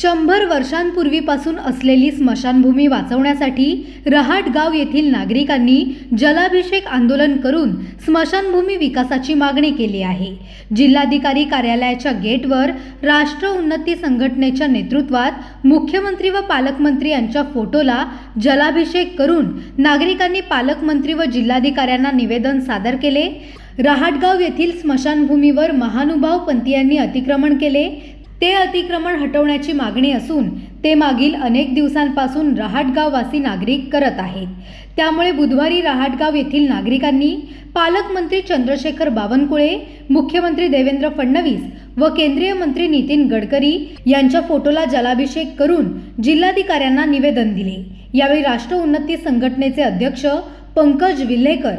शंभर वर्षांपूर्वीपासून असलेली स्मशानभूमी वाचवण्यासाठी रहाटगाव येथील नागरिकांनी जलाभिषेक आंदोलन करून स्मशानभूमी विकासाची मागणी केली आहे. जिल्हाधिकारी कार्यालयाच्या गेटवर राष्ट्र उन्नती संघटनेच्या नेतृत्वात मुख्यमंत्री व पालकमंत्री यांच्या फोटोला जलाभिषेक करून नागरिकांनी पालकमंत्री व जिल्हाधिकाऱ्यांना निवेदन सादर केले. रहाटगाव येथील स्मशानभूमीवर महानुभाव पंथीयांनी अतिक्रमण केले. ते अतिक्रमण हटवण्याची मागणी असून ते मागील अनेक दिवसांपासून रहाटगाववासी नागरिक करत आहेत. त्यामुळे बुधवारी रहाटगाव येथील नागरिकांनी पालकमंत्री चंद्रशेखर बावनकुळे मुख्यमंत्री देवेंद्र फडणवीस व केंद्रीय मंत्री नितीन गडकरी यांच्या फोटोला जलाभिषेक करून जिल्हाधिकाऱ्यांना निवेदन दिले. यावेळी राष्ट्र उन्नती संघटनेचे अध्यक्ष पंकज विल्हेकर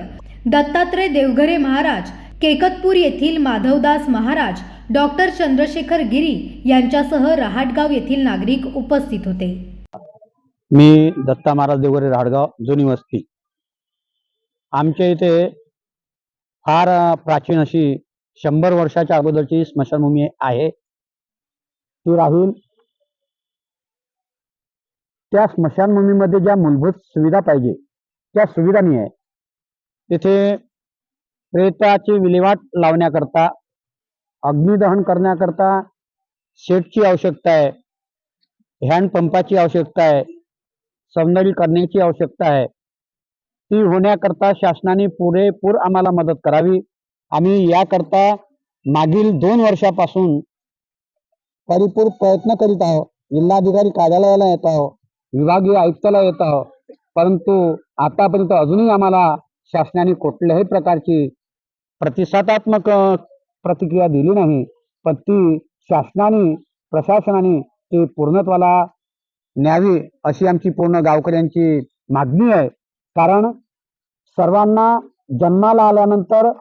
दत्तात्रय देवघरे महाराज केकतपूर येथील माधवदास महाराज डॉक्टर चंद्रशेखर गिरी यांच्यासह रहाटगाव येथील नागरिक उपस्थित होते. मी दत्ता महाराज देवरे रहाटगाव जुनी वस्ती. आमच्या इथे फार प्राचीन अशी शंभर वर्षाच्या अगोदरची स्मशानभूमी आहे. ती राहील त्या स्मशानभूमीमध्ये ज्या मूलभूत सुविधा पाहिजे त्या सुविधा नाही आहे तिथे प्रेताची विल्हेवाट लावण्याकरता अग्निदहन करण्याकरता शेडची आवश्यकता आहे हँडपंपाची आवश्यकता आहे सौंदर्य करण्याची आवश्यकता आहे. ती होण्याकरता शासनाने पुरेपूर आम्हाला मदत करावी. आम्ही याकरता मागील दोन वर्षापासून परिपूर प्रयत्न करीत आहोत. जिल्हाधिकारी कार्यालयाला येत आहोत विभागीय आयुक्ताला येत आहोत. परंतु आतापर्यंत अजूनही आम्हाला शासनाने कुठल्याही प्रकारची प्रतिसादात्मक प्रतिक्रिया दिली नाही पण ती शासनाने प्रशासनाने ती पूर्णत्वाला न्यावी अशी आमची पूर्ण गावकऱ्यांची मागणी आहे. कारण सर्वांना जन्माला आल्यानंतर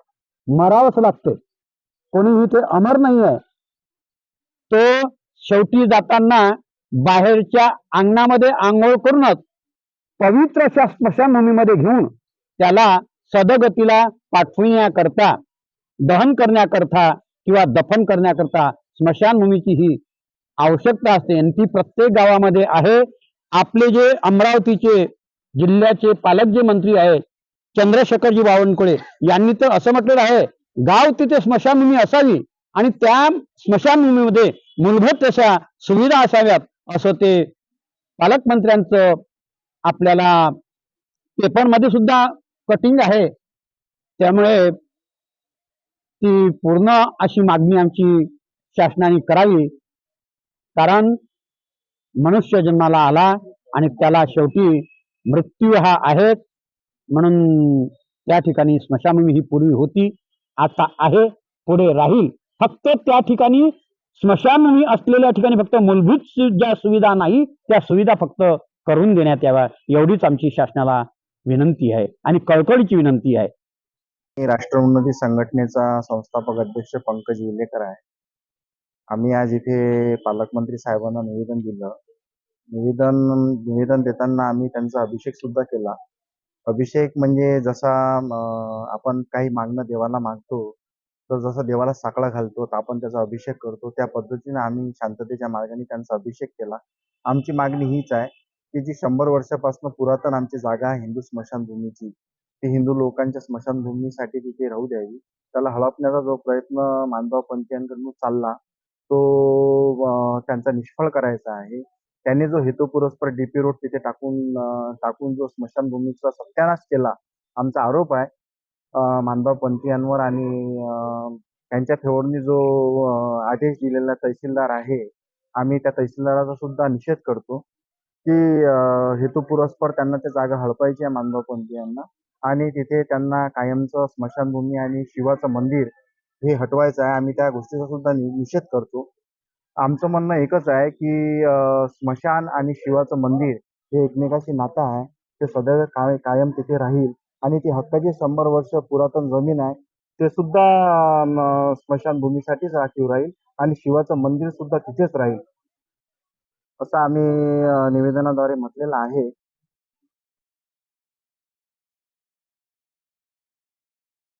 मरावंच लागते. कोणीही ते अमर नाही आहे तो शेवटी जाताना बाहेरच्या अंगणामध्ये आंघोळ करूनच पवित्र अशा स्मशानभूमीमध्ये घेऊन त्याला सदगतीला पाठविण्याकरता दहन करण्याकरता किंवा दफन करण्याकरता स्मशानभूमीची ही आवश्यकता असते. आणि ती प्रत्येक गावामध्ये आहे. आपले जे अमरावतीचे जिल्ह्याचे पालक जे मंत्री आहेत चंद्रशेखरजी बावनकुळे यांनी तर असं म्हटलेलं आहे गाव तिथे स्मशानभूमी असावी आणि त्या स्मशानभूमीमध्ये मूलभूत तशा सुविधा असाव्यात असं ते पालकमंत्र्यांचं आपल्याला पेपरमध्ये सुद्धा कटिंग आहे. त्यामुळे ती पूर्ण अशी मागणी आमची शासनाने करावी. कारण मनुष्य जन्माला आला आणि त्याला शेवटी मृत्यू हा आहेच. म्हणून त्या ठिकाणी स्मशानभूमी ही पूर्वी होती. आता आहे पुढे राहील. फक्त त्या ठिकाणी स्मशानभूमी असलेल्या ठिकाणी फक्त मूलभूत ज्या सुविधा नाही त्या सुविधा फक्त करून देण्यात याव्या. एवढीच आमची शासनाला विनंती आहे आणि कळकळीची विनंती आहे. मी राष्ट्र उन्नती संघटनेचा संस्थापक अध्यक्ष पंकज विलेकर आहे. आम्ही आज इथे पालकमंत्री साहेबांना निवेदन दिलं. निवेदन निवेदन देताना आम्ही त्यांचा अभिषेक सुद्धा केला. अभिषेक म्हणजे जसा आपण काही मागणं देवाला मागतो तर जसं देवाला साकडा घालतो तर आपण त्याचा अभिषेक करतो. त्या पद्धतीने आम्ही शांततेच्या मार्गाने त्यांचा अभिषेक केला. आमची मागणी हीच आहे की जी शंभर वर्षापासून पुरातन आमची जागा आहे हिंदू स्मशानभूमीची ती हिंदू लोकांच्या स्मशानभूमीसाठी तिथे राहू द्यावी. त्याला हडपण्याचा जो प्रयत्न मानभाव पंथीयांकडून चालला तो त्यांचा निष्फळ करायचा आहे. त्याने जो हेतुपुरस्पर डीपी रोड तिथे टाकून टाकून जो स्मशानभूमीचा सत्यानाश केला आमचा आरोप आहे. अं, मानभाव पंथीयांवर आणि त्यांच्या फेवरनी जो आदेश दिलेला तहसीलदार आहे आम्ही त्या तहसीलदाराचा सुद्धा निषेध करतो की हेतुपुरस्पर त्यांना त्या जागा हडपायची आहे मानभाव पंथीयांना. आणि तिथे त्यांना कायमचं स्मशानभूमी आणि शिवाचं मंदिर हे हटवायचं आहे. आम्ही त्या गोष्टीचा सुद्धा नि- निषेध करतो. आमचं म्हणणं एकच आहे की स्मशान आणि शिवाचं मंदिर हे एकमेकाशी नातं आहे. ते सदैव काय कायम तिथे राहील. आणि ती हक्काची शंभर वर्ष पुरातन जमीन आहे. ते सुद्धा स्मशानभूमीसाठीच राखीव राहील. आणि शिवाचं मंदिर सुद्धा तिथेच राहील. असं आम्ही निवेदनाद्वारे म्हटलेलं आहे.